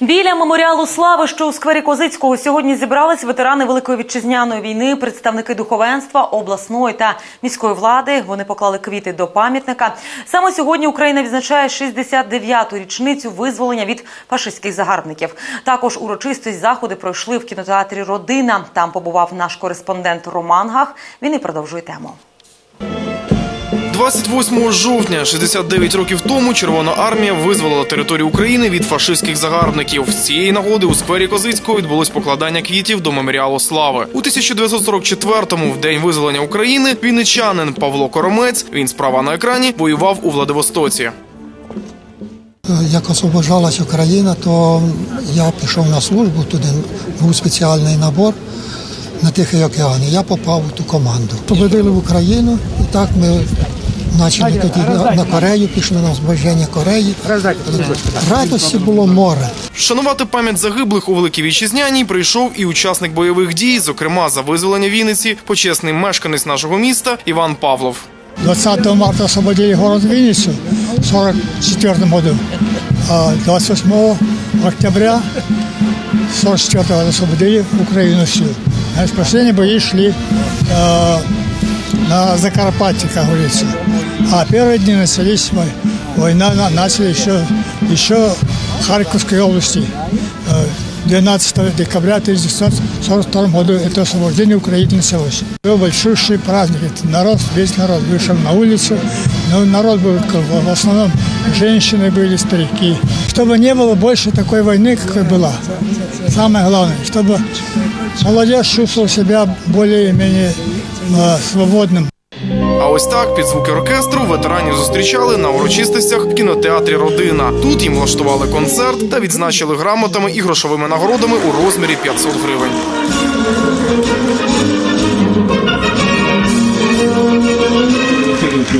Біля меморіалу слави, що у сквері Козицького сьогодні зібрались ветерани Великої вітчизняної війни, представники духовенства, обласної та міської влади. Вони поклали квіти до пам'ятника. Саме сьогодні Україна відзначає 69-ту річницю визволення від фашистських загарбників. Також урочистість заходи пройшли в кінотеатрі Родина. Там побував наш кореспондент Роман Гах. Він і продовжує тему. 28 жовтня, 69 років тому, Червона армія визволила територію України від фашистських загарбників. З цієї нагоди у сквері Козицького відбулось покладання квітів до меморіалу слави. У 1944-му, в день визволення України, вінничанин Павло Коромець, він справа на екрані, воював у Владивостоці. Як освобождалась Україна, то я пішов на службу туди, був спеціальний набор на Тихий океан. Я попав у ту команду. Победили в Україну, і так ми почали тоді на, на Корею, пішли на освобождення Кореї. Радості було море. Вшанувати пам'ять загиблих у Великій Вітчизняній прийшов і учасник бойових дій, зокрема за визволення Вінниці, почесний мешканець нашого міста Іван Павлов. 20 марта освободили город Винницу в 44 году, а 28 октября 44 года освободили Украину всю. Значит, последние бои шли э, на Закарпатье, как говорится. А первые дни начались, вой- война на- начали еще, еще в Харьковской области. Э, 12 декабря 1942 году это освобождение Украины началось. Был большущий праздник. Это народ, весь народ вышел на улицу. Но народ был в основном женщины были, старики. Чтобы не было больше такой войны, какой была. Самое главное, чтобы молодежь чувствовала себя более-менее э, свободным. А ось так під звуки оркестру ветеранів зустрічали на урочистостях в кінотеатрі Родина. Тут їм влаштували концерт та відзначили грамотами і грошовими нагородами у розмірі 500 гривень.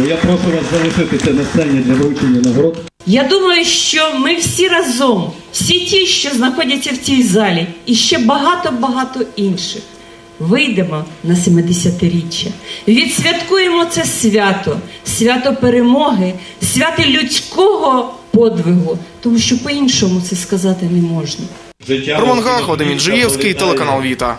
Я прошу вас залишитися на сцені для вручення нагород. Я думаю, що ми всі разом, всі ті, що знаходяться в цій залі, і ще багато-багато інших, вийдемо на 70-річчя, відсвяткуємо це свято, свято перемоги, свято людського подвигу, тому що по-іншому це сказати не можна. Роман Гах, Вадим Інжиєвський, телеканал Віта.